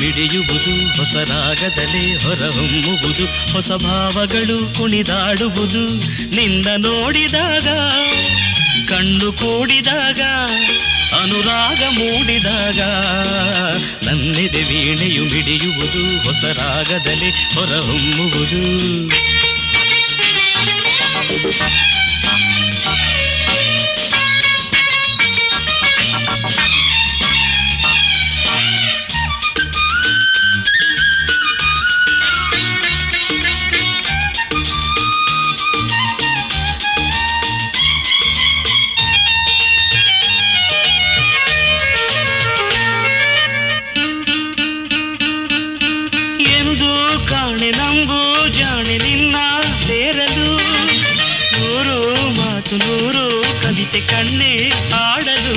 ಮಿಡಿಯುವುದು ಹೊಸ ರಾಗದಲ್ಲಿ ಹೊರಹೊಮ್ಮುವುದು ಹೊಸ ಭಾವಗಳು ಕುಣಿದಾಡುವುದು. ನಿನ್ನ ನೋಡಿದಾಗ ಕಣ್ಣು ಕೂಡಿದಾಗ ಅನುರಾಗ ಮೂಡಿದಾಗ ನನ್ನೆದೆ ವೀಣೆಯು ಮಿಡಿಯುವುದು ಹೊಸ ರಾಗದಲ್ಲಿ ಹೊರಹೊಮ್ಮುವುದು. ಕಾಣೆ ನಂಬು ಜಾಣೆ ನಿನ್ನ ಸೇರಲು. ನೂರು ಮಾತು ನೂರು ಕವಿತೆ ಕಣ್ಣೆ ಆಡಲು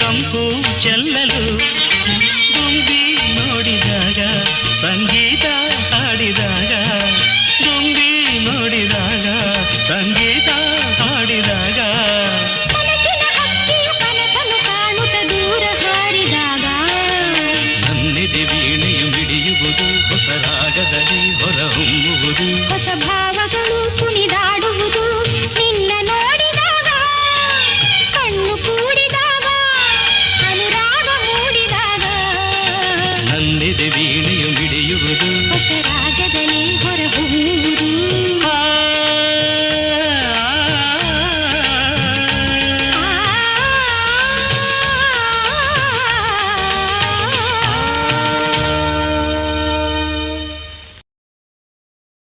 ಕಂಪು ಚೆಲ್ಲಲು ಗುಂಬಿ ನೋಡಿದಾಗ ಸಂಗೀತ ಹಾಡಿದಾಗ ಗುಂಬಿ ನೋಡಿದಾಗ ಸಂಗೀತ ಹಾಡಿದಾಗ. ನನ್ನೆದೆ ವೀಣೆಯು ಮಿಡಿಯುವುದು ಹೊಸ ರಾಗದಲ್ಲಿ ಹೊರಹೊಮ್ಮುವುದು.